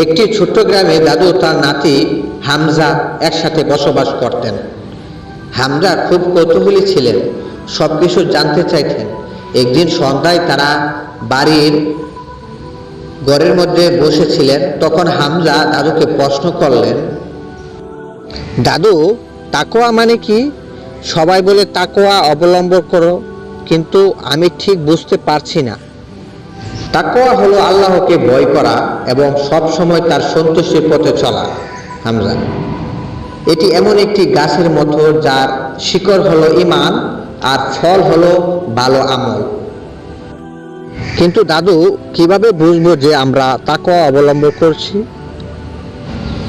একটি ছোট্ট গ্রামে দাদু তার নাতি হামজা একসাথে বসবাস করতেন। হামজা খুব কৌতূহলী ছিলেন সব কিছু জানতে চাইতেন। একদিন সন্ধ্যায় তারা বাড়ির ঘরের মধ্যে বসেছিলেন, তখন হামজা দাদুকে প্রশ্ন করলেন, দাদু তাকোয়া মানে কি? সবাই বলে তাকোয়া অবলম্বন করো, কিন্তু আমি ঠিক বুঝতে পারছি না। তাকোয়া হলো আল্লাহকে ভয় করা এবং সব সময় তার সন্তুষ্টির পথে চলা। হামজা। এটি এমন একটি গাছের মতো যার শিকড় হলো ইমান আর ফল হলো ভালো আমল। কিন্তু দাদু, কীভাবে বুঝব যে আমরা তাকওয়া অবলম্বন করছি?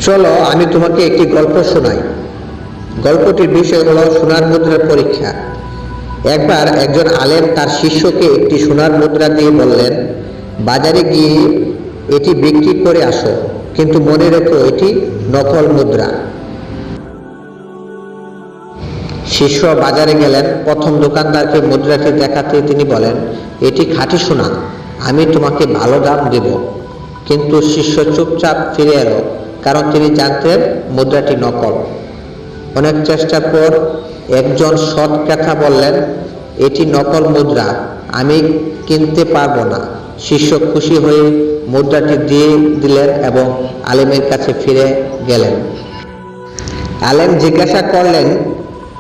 চলো, আমি তোমাকে একটি গল্প শোনাই। গল্পটির বিষয় হলো সোনার মুদ্রার পরীক্ষা। একবার একজন আলেম তার শিষ্যকে একটি সোনার মুদ্রা দিয়ে বললেন বাজারে গিয়ে এটি বিক্রি করে আসো, কিন্তু মনে রেখো এটি নকল মুদ্রা। শিষ্য বাজারে গেলেন, প্রথম দোকানদারকে মুদ্রাটি দেখাতে তিনি বলেন, এটি খাঁটি সোনা, আমি তোমাকে ভালো দাম দেব। কিন্তু শিষ্য চুপচাপ ফিরে এলো, কারণ তিনি জানতেন মুদ্রাটি নকল। অনেক চেষ্টার পর একজন সৎ ক্রেতা বললেন এটি নকল মুদ্রা, আমি কিনতে পারব না। শিষ্য খুশি হয়ে মুদ্রাটি দিয়ে দিলেন এবং আলেমের কাছে ফিরে গেলেন। আলেম জিজ্ঞাসা করলেন,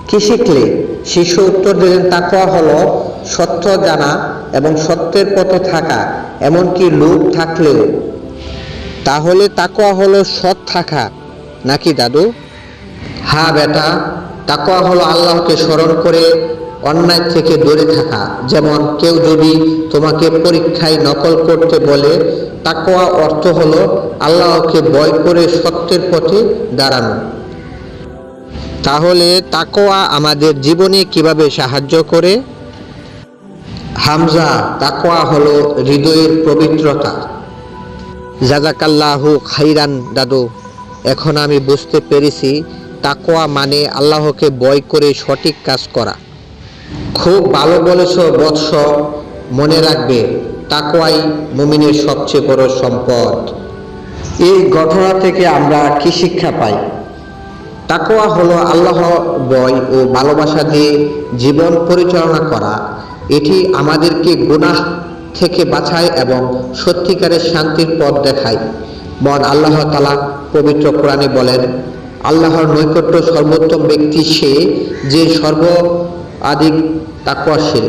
কি শিখলে? শিষ্য উত্তর দিলেন তাকওয়া হলো, সত্য জানা এবং সত্যের পথে থাকা, এমনকি লোভ থাকলেও। তাহলে তাকওয়া হলো, সৎ থাকা, নাকি দাদু? হ্যাঁ বেটা তাকওয়া হলো আল্লাহকে স্মরণ করে অন্যায় থেকে দূরে থাকা। যেমন কেউ যদি তোমাকে পরীক্ষায় নকল করতে বলে তাকোয়া অর্থ হলো আল্লাহকে ভয় করে সত্যের পথে দাঁড়ানো। তাহলে তাকোয়া আমাদের জীবনে কীভাবে সাহায্য করে? হামজা তাকোয়া হলো হৃদয়ের পবিত্রতা। জাজাকাল্লাহু খাইরান দাদু, এখন আমি বুঝতে পেরেছি তাকোয়া মানে আল্লাহকে বয় করে সঠিক কাজ করা। খুব ভালো বলেছ, বৎস মনে রাখবে তাকোয়াই মুমিনের সবচেয়ে বড় সম্পদ। এই ঘটনা থেকে আমরা কি শিক্ষা পাই? তাকোয়া হলো আল্লাহ বয় ও ভালোবাসা দিয়ে জীবন পরিচালনা করা। এটি আমাদেরকে গুনাহ থেকে বাঁচায় এবং সত্যিকারের শান্তির পথ দেখায়। মন আল্লাহ তালা পবিত্র কোরআনে বলেন, আল্লাহর নৈকট্য সর্বোত্তম ব্যক্তি সে যে সর্ব আদিক তাকওয়াশীল